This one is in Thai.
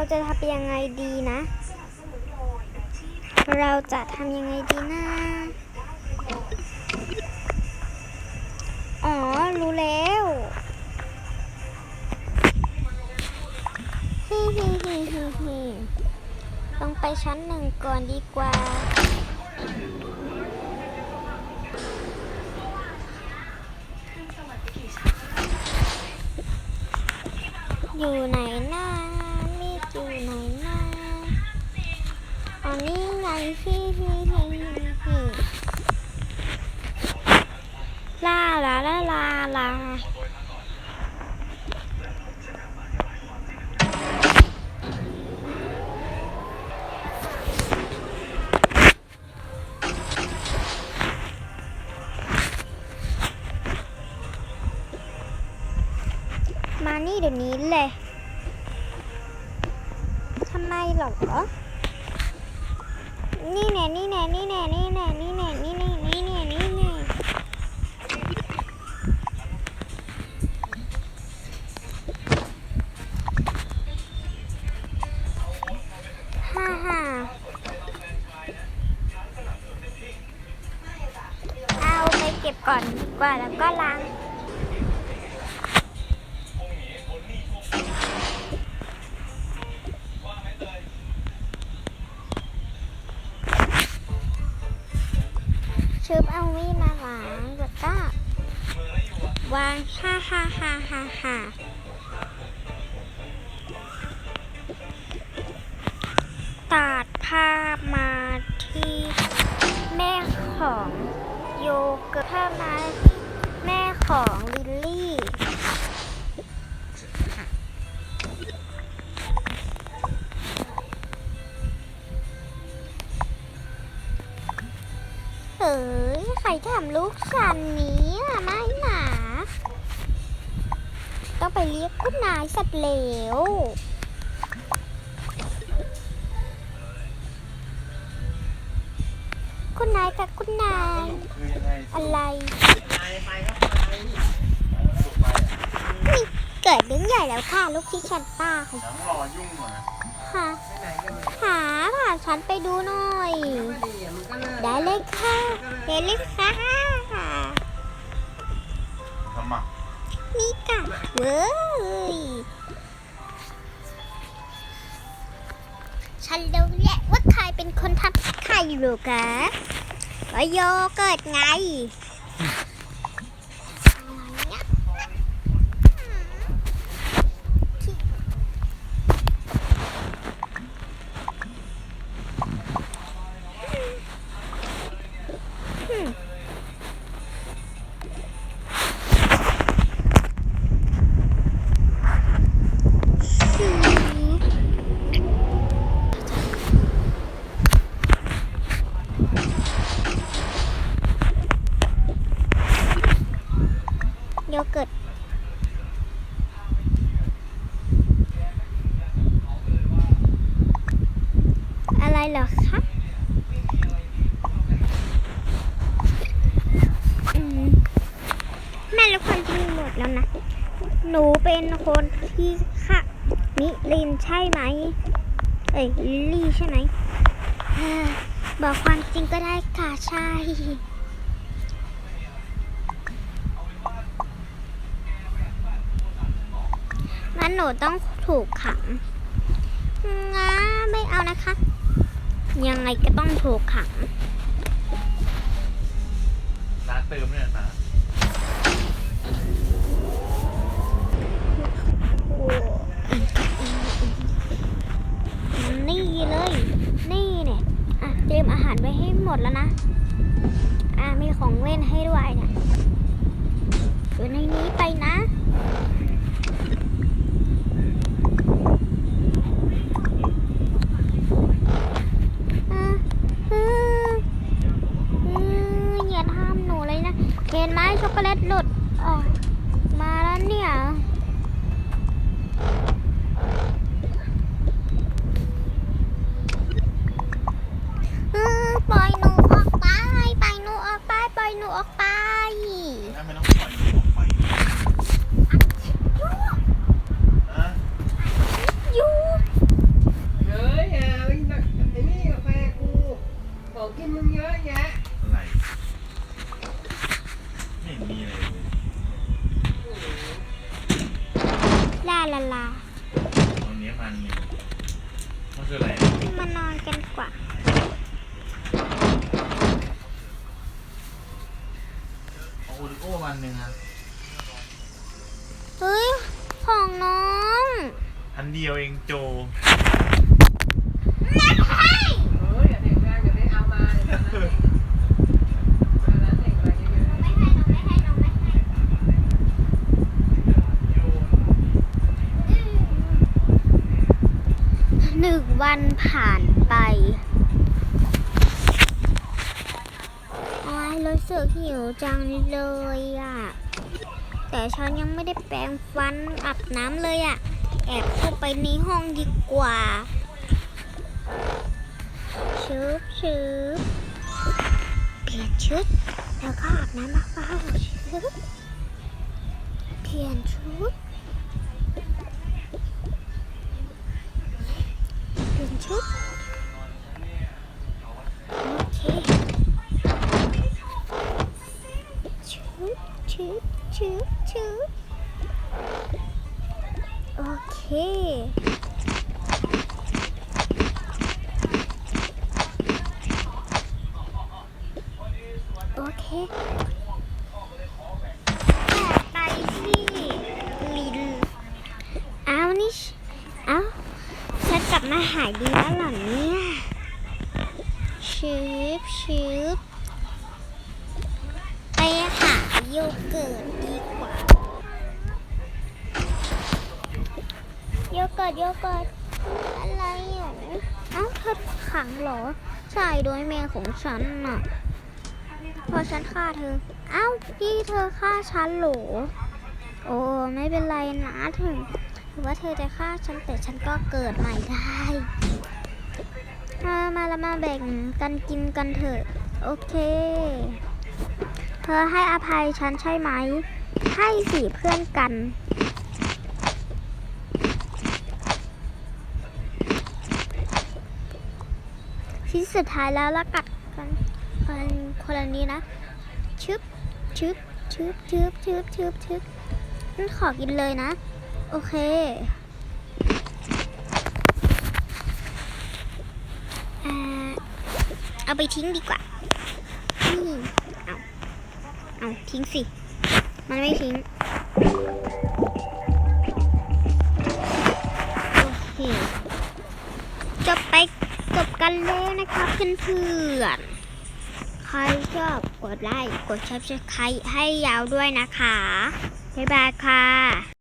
ราจะทำยังไงดีนะ เราจะทำยังไงดีนะ อ๋อ รู้แล้วฮิฮิฮิฮิฮิต้องไปชั้นหนึ่งก่อนดีกว่าอยู่ไหนหนะ นนี้ไงฮิฮิฮิฮิฮิลาลาลาลาลามานี่เดี๋ยวนี้เลย ทำไมหรอ นี่แน่นี่แน่นี่แน่นี่แน่นี่แน่นี่แน่นี่แน่นี่แน่ฮ่าฮ่าเอาไปเก็บก่อนดีกว่าแล้วก็ล้าง ชึบเอามีดมาวางแล้วก็วางฮ่าฮ่าฮ่าฮ่าฮ่าตัดภาพมาที่แม่ของโยเกิร์ตภามาที่แม่ของลิลลี่ ยใครทำลูกฉันเนี้อะไม่หนาต้องไปเรียกคุณนายสัตว์เหลวคุณนายกับคุณนายคือยังไงอะไรไปไปครับไปสุกไปอะนี่เกิดเรื่องใหญ่แล้วค่ะ ลูกที่ฉันป้าค่ะยัง ฉันไปดูหน่อยไม่ดีอะมันก็เลิกได้เลยค่ะเดลิฟค่ะทำไมนี่ค่ะเว้ยฉันรู้แหละว่าใครเป็นคนทำใครหรือกะก็โยเกิร์ตไงอืม โยเกิร์ตอะไรเหรอคะมแม่รู้ความจริงหมดแล้วนะ หนูเป็นคนที่ค่ะมิลินใช่ไหม เอ้ยลิลลี่ใช่ไหมบอกความจริงก็ได้ค่ะ ใช่ งั้นหนูต้องถูกขังงั้นไม่เอานะคะ ยังไงก็ต้องถูกขังร้านเติมเนี่ยนะนี่เลย นี่เนี่ยอะเตรียมอาหารไว้ให้หมดแล้วนะ อะมีของเล่นให้ด้วยเนี่ยอยู่ในนี้ไปนะอะอืมอืมอย่าทำหนูเลยนะ เห็นไหมช็อกโกแลตหลุดออกมาแล้วเนี่ย เออปล่อยหนูออกไป ปล่อยหนูออกไป ปล่อยหนูออกไป ถ้าไม่ต้องปล่อยออกไปนะ อยู่ เออ อยู่ เออ อยู่ เออ อยู่ เออเออ มันหนึ่งมันคืออะไร มานอนกันกว่าของโอริโอมันหนึ่งอะเฮ้ย ของน้อง อันเดียวเองโจ ไม่ใช่ เอออย่าเด็กแรงเดี๋ยวได้เอามาเดี๋ยวตอนนั้นเด็กตอนนั้นเด็กมาเยอะๆ ไม่ให้น้องไม่ให้น้องไม่ให้หนึ่งวันผ่านไปโอ้ยรู้ สึกหิวจังเลยอะ แต่ฉันยังไม่ได้แปรงฟันอาบน้ำเลยอะ แอบเข้าไปในห้องดีกว่าชืบชืบเปลี่ยนชุด แล้วก็อาบน้ำเบาชืบเปลี่ยนชุดเปลี่ยนชุด ชุดชุดชุดโอเคโอเคไปที่ลินเอานี่เอาฉันกลับมาหายดีแล้วหรอเนี่ยชืบชืบ เกิร์ตโยเกิร์ตอะไรอะเอ้าเธอขังเหรอ ใช่โดยแม่ของฉันน่ะพอฉันฆ่าเธอ เอ้าพี่เธอฆ่าฉันเหรอ โอ้ไม่เป็นไรนะถึงถือว่าเธอจะฆ่าฉันแต่ฉันก็เกิดใหม่ได้ มามาแล้วมาแบ่งกันกินกันเถอะ โอเค เธอให้อภัยฉันใช่ไหม ให้สิเพื่อนกัน ชิ้นสุดท้ายแล้วละกัดกันคนคนละนี้นะชึบชึบชึบชึบชึบชึบชึบงั้นขอกินเลยนะ โอเคอ่าเอาไปทิ้งดีกว่านี่เอาเอาทิ้งสิ มันไม่ทิ้ง โอเค จบไป กันแล้วนะครับเพื่อนๆ ใครชอบกดไลค์ กดแชร์ใครให้ยาวด้วยนะคะ บ๊ายบายค่ะ